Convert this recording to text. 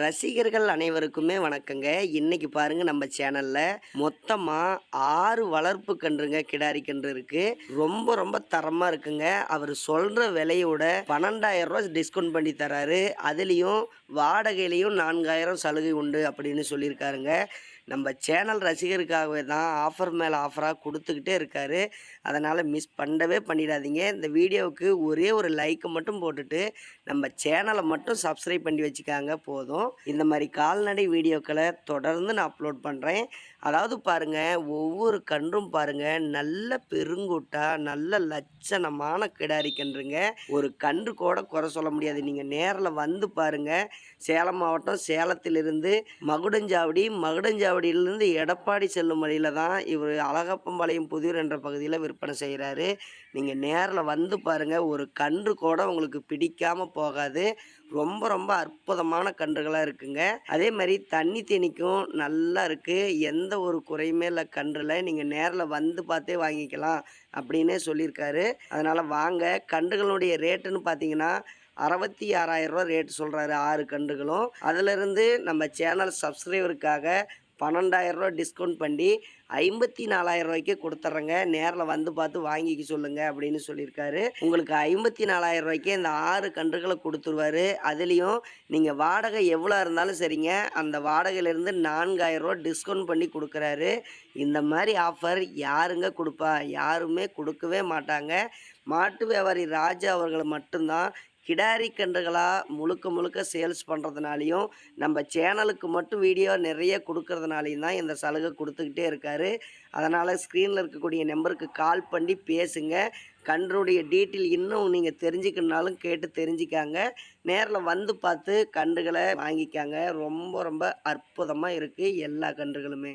ரசிகர்கள் அனைவருக்குமே வணக்கங்க. இன்னைக்கு பாருங்க நம்ம சேனல்ல மொத்தமா ஆறு வளர்ப்பு கன்றுங்க கிடாரி கன்று இருக்கு. ரொம்ப ரொம்ப தரமா இருக்குங்க. அவர் சொல்ற விலையோட பன்னெண்டாயிரம் ரூபாய் டிஸ்கவுண்ட் பண்ணி தராரு. அதுலேயும் வாடகையிலையும் நான்காயிரம் சலுகை உண்டு அப்படின்னு சொல்லியிருக்காருங்க. நம்ம சேனல் ரசிகருக்காகவே தான் ஆஃபர் மேலே ஆஃபராக கொடுத்துக்கிட்டே இருக்காரு. அதனால் மிஸ் பண்ணவே பண்ணிடாதீங்க. இந்த வீடியோவுக்கு ஒரே ஒரு லைக்கை மட்டும் போட்டுட்டு நம்ம சேனலை மட்டும் சப்ஸ்கிரைப் பண்ணி வச்சுக்காங்க போதும். இந்த மாதிரி கால்நடை வீடியோக்களை தொடர்ந்து நான் அப்லோட் பண்ணுறேன் அதாவது பாருங்கள் ஒவ்வொரு கன்றும் பாருங்கள் நல்ல பெருங்கூட்டாக நல்ல லட்சணமான கிடாரி கன்றுங்க. ஒரு கன்று கூட குறை சொல்ல முடியாது. நீங்கள் நேரில் வந்து பாருங்கள் சேலம் மாவட்டம் சேலத்திலிருந்து மகுடஞ்சாவடி மகுடஞ்சாவடி மகுடஞ்சாவடியிலிருந்து எடப்பாடி செல்லும் வழியில் தான் இவர் அழகப்பம்பாளையம் புதியூர் என்ற பகுதியில் விற்பனை செய்கிறாரு நீங்கள் நேரில் வந்து பாருங்கள் ஒரு கன்று கூட உங்களுக்கு பிடிக்காமல் போகாது. ரொம்ப ரொம்ப அற்புதமான கன்றுகளாக இருக்குங்க. அதே மாதிரி தண்ணி தேனிக்கும் நல்லா இருக்குது எந்த ஒரு குறையுமே இல்லை கன்றில். நீங்கள் நேரில் வந்து பார்த்தே வாங்கிக்கலாம் அப்படின்னே சொல்லியிருக்காரு. அதனால் வாங்க கன்றுகளுடைய ரேட்டுன்னு பார்த்தீங்கன்னா அறுபத்தி ஆறாயிரம் ரூபா ரேட் சொல்கிறாரு ஆறு கன்றுகளும். அதிலிருந்து நம்ம சேனல் சப்ஸ்கிரைபருக்காக பன்னெண்டாயிரரூவா டிஸ்கவுண்ட் பண்ணி ஐம்பத்தி நாலாயிரம் ரூபாய்க்கு கொடுத்துட்றேங்க நேரில் வந்து பார்த்து வாங்கிக்க சொல்லுங்கள் அப்படின்னு சொல்லியிருக்காரு. உங்களுக்கு ஐம்பத்தி நாலாயிரம் ரூபாய்க்கு இந்த ஆறு கன்றுகளை கொடுத்துருவாரு. அதுலேயும் நீங்கள் வாடகை எவ்வளோ இருந்தாலும் சரிங்க. அந்த வாடகையிலேருந்து நான்காயிரரூவா டிஸ்கவுண்ட் பண்ணி கொடுக்குறாரு. இந்த மாதிரி ஆஃபர் யாருங்க கொடுப்பா? யாருமே கொடுக்கவே மாட்டாங்க. மாட்டு வியாபாரி ராஜா அவர்களை மட்டும்தான் கிடாரி கன்றுகளாக முழுக்க முழுக்க சேல்ஸ் பண்ணுறதுனாலையும் நம்ம சேனலுக்கு மட்டும் வீடியோ நிறைய கொடுக்கறதுனாலையும் தான் இந்த சலுகை கொடுத்துக்கிட்டே இருக்காரு. அதனால் ஸ்க்ரீனில் இருக்கக்கூடிய நம்பருக்கு கால் பண்ணி பேசுங்க. கன்றுடைய டீட்டெயில் இன்னும் நீங்கள் தெரிஞ்சுக்கணுனாலும் கேட்டு தெரிஞ்சுக்காங்க. நேரில் வந்து பார்த்து கன்றுகளை வாங்கிக்காங்க. ரொம்ப ரொம்ப அற்புதமாக இருக்குது எல்லா கன்றுகளுமே.